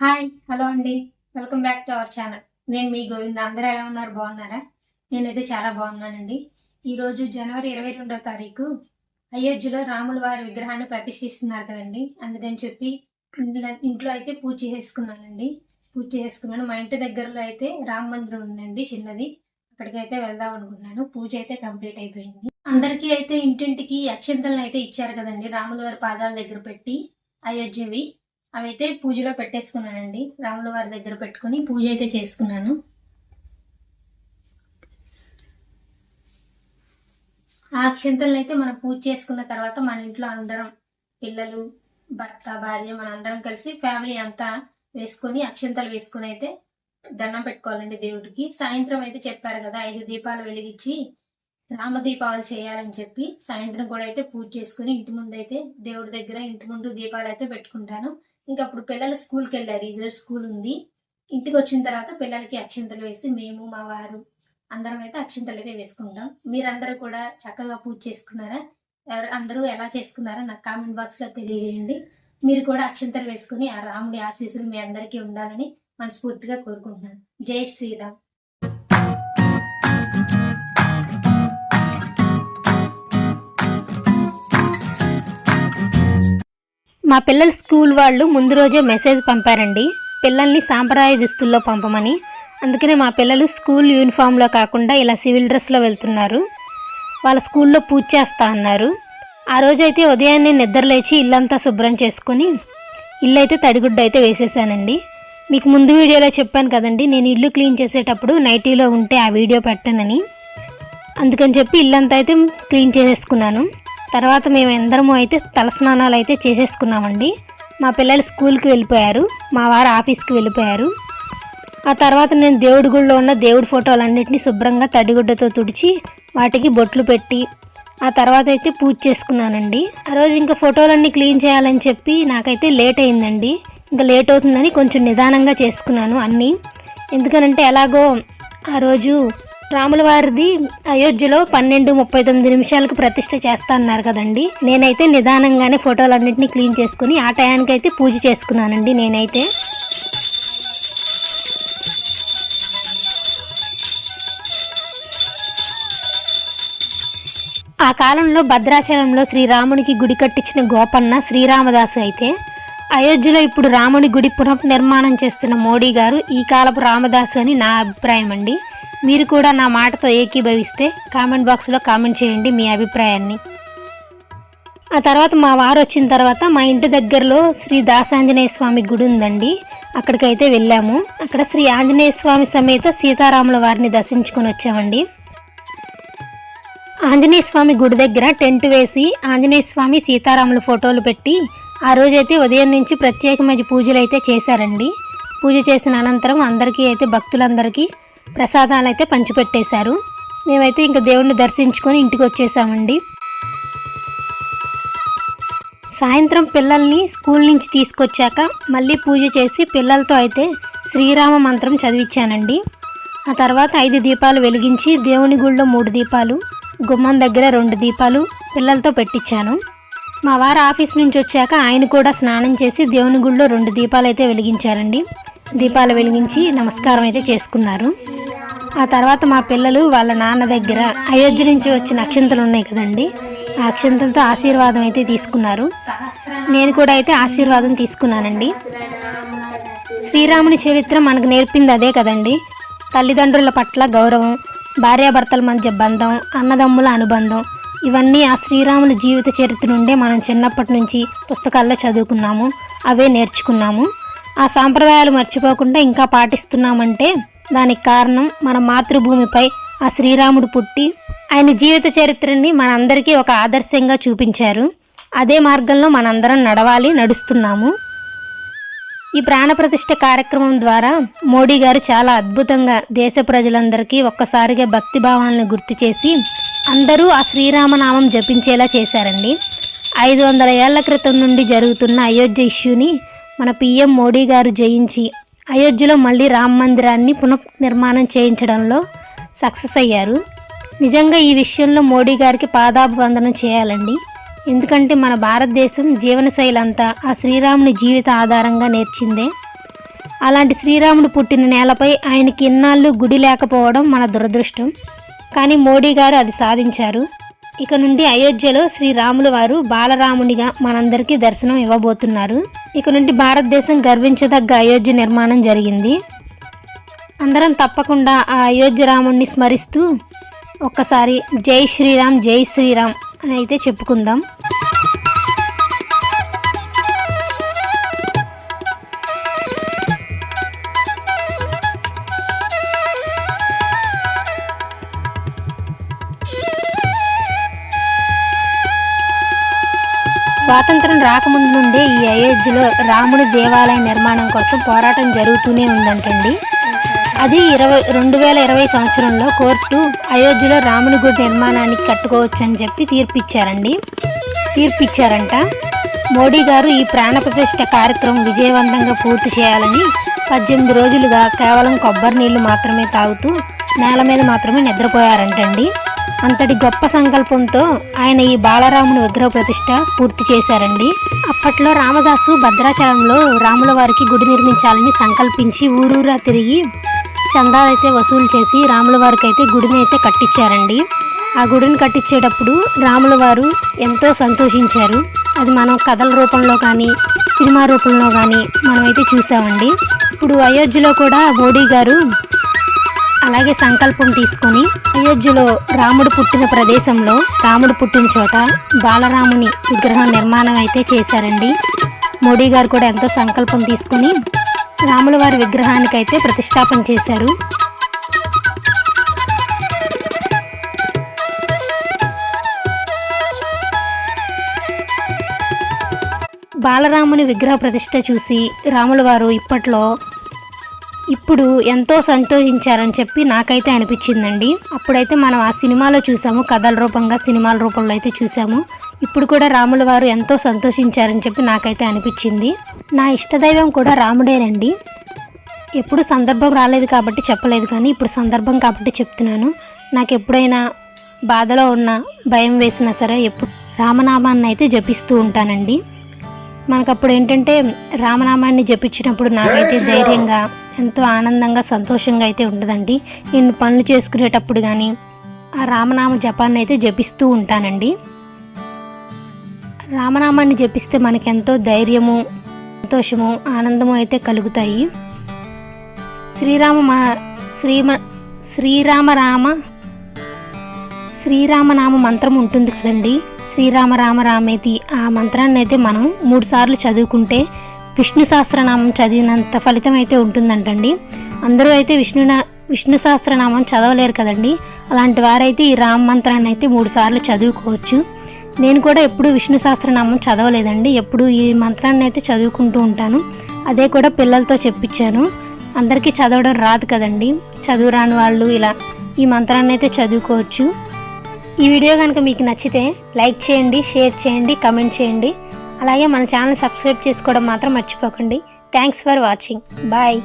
Hi hello అండి. Welcome back to our channel. నేను మీ గోవింద. అందరూ ఎలా ఉన్నారు? బాగున్నారా? నేనైతే చాలా బాగున్నానండి. ఈరోజు జనవరి ఇరవై రెండవ తారీఖు. అయోధ్యలో రాముల వారి విగ్రహాన్ని ప్రతిష్ఠిస్తున్నారు కదండి. అందుకని చెప్పి ఇంట్లో- అయితే పూజ చేసుకున్నానండి. పూజ చేసుకున్నాను. మా ఇంటి దగ్గరలో అయితే రామ మందిరం ఉందండి చిన్నది. అక్కడికి అయితే వెళ్దాం అనుకున్నాను పూజ అయితే కంప్లీట్ అయిపోయింది. అందరికీ అయితే ఇంటింటికి అక్షంతలను అయితే ఇచ్చారు కదండి. రాముల వారి పాదాల దగ్గర పెట్టి అయోధ్యవి. అవైతే పూజలో పెట్టేసుకున్నానండి. రాముల వారి దగ్గర పెట్టుకుని పూజ అయితే చేసుకున్నాను. ఆ అక్షంతలను అయితే మనం పూజ చేసుకున్న తర్వాత మన ఇంట్లో అందరం పిల్లలు భర్త భార్య మన అందరం కలిసి ఫ్యామిలీ అంతా వేసుకొని అక్షంతలు వేసుకుని అయితే దండం పెట్టుకోవాలండి దేవుడికి. సాయంత్రం అయితే చెప్పారు కదా ఐదు దీపాలు వెలిగించి రామ దీపావళి చేయాలని చెప్పి సాయంత్రం కూడా అయితే పూజ చేసుకుని ఇంటి ముందు అయితే దేవుడి దగ్గర ఇంటి ముందు దీపాలు అయితే పెట్టుకుంటాను. ఇంకా అప్పుడు పిల్లలు స్కూల్కి వెళ్ళారు ఈరోజు స్కూల్ ఉంది. ఇంటికి వచ్చిన తర్వాత పిల్లలకి అక్షింతలు వేసి మేము మా వారు అందరం అయితే అక్షింతలు అయితే వేసుకుంటాం. మీరందరూ కూడా చక్కగా పూజ చేసుకున్నారా? ఎవరు అందరూ ఎలా చేసుకున్నారో? నాకు కామెంట్ బాక్స్లో తెలియజేయండి. మీరు కూడా అక్షింతలు వేసుకుని ఆ రాముడి ఆశీస్సులు మీ అందరికీ ఉండాలని మనస్ఫూర్తిగా కోరుకుంటున్నాను. జై శ్రీరామ్. మా పిల్లల స్కూల్ వాళ్ళు ముందు రోజే మెసేజ్ పంపారండి. పిల్లల్ని సాంప్రదాయ దుస్తుల్లో పంపమని. అందుకనే మా పిల్లలు స్కూల్ యూనిఫామ్లో కాకుండా ఇలా సివిల్ డ్రెస్లో వెళ్తున్నారు. వాళ్ళ స్కూల్లో పూజ చేస్తా అన్నారు. ఆ రోజైతే ఉదయాన్నే నిద్రలేచి ఇల్లంతా శుభ్రం చేసుకొని ఇల్లు అయితే తడిగుడ్డ అయితే వేసేసానండి. మీకు ముందు వీడియోలో చెప్పాను కదండి నేను ఇల్లు క్లీన్ చేసేటప్పుడు నైటీలో ఉంటే ఆ వీడియో పెట్టనని. అందుకని చెప్పి ఇల్లంతా అయితే క్లీన్ చేసేసుకున్నాను. తర్వాత మేము అందరము అయితే తలస్నానాలు అయితే చేసేసుకున్నామండి. మా పిల్లలు స్కూల్కి వెళ్ళిపోయారు. మా వారు ఆఫీస్కి వెళ్ళిపోయారు. ఆ తర్వాత నేను దేవుడి గుడిలో ఉన్న దేవుడి ఫోటోలన్నింటినీ శుభ్రంగా తడిగుడ్డతో తుడిచి వాటికి బొట్లు పెట్టి ఆ తర్వాత అయితే పూజ చేసుకున్నానండి. ఆ రోజు ఇంకా ఫోటోలన్నీ క్లీన్ చేయాలని చెప్పి నాకైతే లేట్ అయిందండి. ఇంకా లేట్ అవుతుందని కొంచెం నిదానంగా చేసుకున్నాను అన్నీ. ఎందుకనంటే ఎలాగో ఆ రోజు రాముల వారిది అయోధ్యలో పన్నెండు ముప్పై తొమ్మిది నిమిషాలకు ప్రతిష్ట చేస్తా అన్నారు కదండి. నేనైతే నిదానంగానే ఫోటోలన్నింటినీ క్లీన్ చేసుకుని ఆ టయానికైతే పూజ చేసుకున్నానండి నేనైతే. ఆ కాలంలో భద్రాచలంలో శ్రీరామునికి గుడి కట్టించిన గోపన్న శ్రీరామదాసు అయితే అయోధ్యలో ఇప్పుడు రాముడి గుడి పునర్నిర్మాణం చేస్తున్న మోడీ గారు ఈ కాలపు రామదాసు అని నా అభిప్రాయం అండి మీరు కూడా నా మాటతో ఏకీభవిస్తే కామెంట్ బాక్స్లో కామెంట్ చేయండి మీ అభిప్రాయాన్ని. ఆ తర్వాత మా వారు వచ్చిన తర్వాత మా ఇంటి దగ్గరలో శ్రీ దాసాంజనేయ స్వామి గుడి ఉందండి. అక్కడికైతే వెళ్ళాము. అక్కడ శ్రీ ఆంజనేయ స్వామి సమేత సీతారాముల వారిని దర్శించుకొని వచ్చామండి. ఆంజనేయ స్వామి గుడి దగ్గర టెంట్ వేసి ఆంజనేయ స్వామి సీతారాముల ఫోటోలు పెట్టి ఆ రోజైతే ఉదయం నుంచి ప్రత్యేకమైన పూజలు అయితే చేశారండి. పూజ చేసిన అనంతరం అందరికీ అయితే భక్తులందరికీ ప్రసాదాలు అయితే పంచిపెట్టేశారు. మేమైతే ఇంకా దేవుణ్ణి దర్శించుకొని ఇంటికి వచ్చేసామండి సాయంత్రం పిల్లల్ని స్కూల్ నుంచి తీసుకొచ్చాక మళ్ళీ పూజ చేసి పిల్లలతో అయితే శ్రీరామ మంత్రం చదివించానండి ఆ తర్వాత ఐదు దీపాలు వెలిగించి దేవుని గుళ్ళో మూడు దీపాలు గుమ్మం దగ్గర రెండు దీపాలు పిల్లలతో పెట్టించాను మా వారు ఆఫీస్ నుంచి వచ్చాక ఆయన కూడా స్నానం చేసి దేవుని గుళ్ళో రెండు దీపాలు అయితే వెలిగించారండి. దీపాలు వెలిగించి నమస్కారం అయితే చేసుకున్నారు. ఆ తర్వాత మా పిల్లలు వాళ్ళ నాన్న దగ్గర అయోధ్య నుంచి వచ్చిన అక్షంతలు ఉన్నాయి కదండి. ఆ అక్షంతలతో ఆశీర్వాదం అయితే తీసుకున్నారు. నేను కూడా అయితే ఆశీర్వాదం తీసుకున్నానండి. శ్రీరాముని చరిత్ర మనకు నేర్పింది అదే కదండి. తల్లిదండ్రుల పట్ల గౌరవం భార్యాభర్తల మధ్య బంధం అన్నదమ్ముల అనుబంధం ఇవన్నీ ఆ శ్రీరాముని జీవిత చరిత్ర నుండే మనం చిన్నప్పటి నుంచి పుస్తకాల్లో చదువుకున్నాము అవే నేర్చుకున్నాము. ఆ సాంప్రదాయాలు మర్చిపోకుండా ఇంకా పాటిస్తున్నామంటే దానికి కారణం మన మాతృభూమిపై ఆ శ్రీరాముడు పుట్టి ఆయన జీవిత చరిత్రని మనందరికీ ఒక ఆదర్శంగా చూపించారు. అదే మార్గంలో మనందరం నడవాలి నడుస్తున్నాము. ఈ ప్రాణప్రతిష్ఠ కార్యక్రమం ద్వారా మోడీ గారు చాలా అద్భుతంగా దేశ ప్రజలందరికీ ఒక్కసారిగా భక్తి భావాలను గుర్తు చేసి అందరూ ఆ శ్రీరామనామం జపించేలా చేశారండి. ఐదు వందల ఏళ్ళ క్రితం నుండి జరుగుతున్న అయోధ్య ఇష్యూని మన పిఎం మోడీ గారు జయించి అయోధ్యలో మళ్ళీ రామ మందిరాన్ని పునఃనిర్మాణం చేయించడంలో సక్సెస్ అయ్యారు. నిజంగా ఈ విషయంలో మోడీ గారికి పాదాభివందనం చేయాలండి. ఎందుకంటే మన భారతదేశం జీవనశైలి అంతా ఆ శ్రీరాముని జీవిత ఆధారంగా నేర్చిందే. అలాంటి శ్రీరాముడు పుట్టిన నేలపై ఆయనకి ఇన్నాళ్ళు గుడి లేకపోవడం మన దురదృష్టం. కానీ మోడీ గారు అది సాధించారు. ఇక నుండి అయోధ్యలో శ్రీరాములు వారు బాలరామునిగా మనందరికీ దర్శనం ఇవ్వబోతున్నారు. ఇక నుండి భారతదేశం గర్వించదగ్గ అయోధ్య నిర్మాణం జరిగింది. అందరం తప్పకుండా ఆ అయోధ్య రాముణ్ణి స్మరిస్తూ ఒక్కసారి జై శ్రీరామ్ జై శ్రీరామ్ అని అయితే చెప్పుకుందాం. స్వాతంత్రం రాకముందు నుండే ఈ అయోధ్యలో రాముడి దేవాలయ నిర్మాణం కోసం పోరాటం జరుగుతూనే ఉందంటండి. అది ఇరవై రెండు వేల ఇరవై సంవత్సరంలో కోర్టు అయోధ్యలో రాముని గుడి నిర్మాణానికి కట్టుకోవచ్చని చెప్పి తీర్పిచ్చారండి. తీర్పిచ్చారంట. మోడీ గారు ఈ ప్రాణ ప్రతిష్ట కార్యక్రమం విజయవంతంగా పూర్తి చేయాలని పద్దెనిమిది రోజులుగా కేవలం కొబ్బరి నీళ్ళు మాత్రమే తాగుతూ నేల మీద మాత్రమే నిద్రపోయారంటండి. అంతటి గొప్ప సంకల్పంతో ఆయన ఈ బాలరాముని విగ్రహ ప్రతిష్ట పూర్తి చేశారండి. అప్పట్లో రామదాసు భద్రాచలంలో రాముల వారికి గుడి నిర్మించాలని సంకల్పించి ఊరూరా తిరిగి చందాలైతే వసూలు చేసి రాముల వారికి అయితే గుడిని అయితే కట్టించారండి. ఆ గుడిని కట్టించేటప్పుడు రాముల వారు ఎంతో సంతోషించారు. అది మనం కథల రూపంలో కానీ సినిమా రూపంలో కానీ మనమైతే చూసామండి. ఇప్పుడు అయోధ్యలో కూడా మోడీ గారు అలాగే సంకల్పం తీసుకొని అయోధ్యలో రాముడు పుట్టిన ప్రదేశంలో రాముడు పుట్టిన చోట బాలరాముని విగ్రహం నిర్మాణం అయితే చేశారండి. మోడీ గారు కూడా ఎంతో సంకల్పం తీసుకొని రాముల వారి విగ్రహానికి అయితే ప్రతిష్టాపన చేశారు. బాలరాముని విగ్రహ ప్రతిష్ట చూసి రాముల వారు ఇప్పట్లో ఇప్పుడు ఎంతో సంతోషించారని చెప్పి నాకైతే అనిపించిందండి. అప్పుడైతే మనం ఆ సినిమాలో చూసాము కథల రూపంగా సినిమాల రూపంలో అయితే చూసాము. ఇప్పుడు కూడా రాముల వారు ఎంతో సంతోషించారని చెప్పి నాకైతే అనిపించింది. నా ఇష్టదైవం కూడా రాముడేనండి. ఎప్పుడు సందర్భం రాలేదు కాబట్టి చెప్పలేదు కానీ ఇప్పుడు సందర్భం కాబట్టి చెప్తున్నాను. నాకు ఎప్పుడైనా బాధలో ఉన్న భయం వేసినా సరే ఎప్పుడు రామనామాన్ని అయితే జపిస్తూ ఉంటానండి. మనకు అప్పుడు ఏంటంటే రామనామాన్ని జపించినప్పుడు నాకైతే ధైర్యంగా ఎంతో ఆనందంగా సంతోషంగా అయితే ఉంటుందండి నేను పనులు చేసుకునేటప్పుడు కానీ ఆ రామనామ జపాన్ని అయితే జపిస్తూ ఉంటానండి. రామనామాన్ని జపిస్తే మనకి ఎంతో ధైర్యము సంతోషము ఆనందము అయితే కలుగుతాయి. శ్రీరామ మా శ్రీమ శ్రీరామ రామ శ్రీరామనామ మంత్రం ఉంటుంది కదండి. శ్రీరామ రామ రామేతి ఆ మంత్రాన్ని అయితే మనం మూడుసార్లు చదువుకుంటే విష్ణు సహస్రనామం చదివినంత ఫలితం అయితే ఉంటుందంటండి. అందరూ అయితే విష్ణున విష్ణు సహస్రనామం చదవలేరు కదండి. అలాంటి వారైతే ఈ రామ మంత్రాన్ని అయితే మూడు సార్లు చదువుకోవచ్చు. నేను కూడా ఎప్పుడు విష్ణు సహస్రనామం చదవలేదండి. ఎప్పుడు ఈ మంత్రాన్ని అయితే చదువుకుంటూ ఉంటాను. అదే కూడా పిల్లలతో చెప్పించాను. అందరికీ చదవడం రాదు కదండి. చదువు రాని వాళ్ళు ఇలా ఈ మంత్రాన్ని అయితే చదువుకోవచ్చు. ఈ వీడియో కనుక మీకు నచ్చితే లైక్ చేయండి షేర్ చేయండి కమెంట్ చేయండి. అలాగే మన ఛానల్ సబ్స్క్రైబ్ చేసుకోవడం మాత్రం మర్చిపోకండి. Thanks for watching bye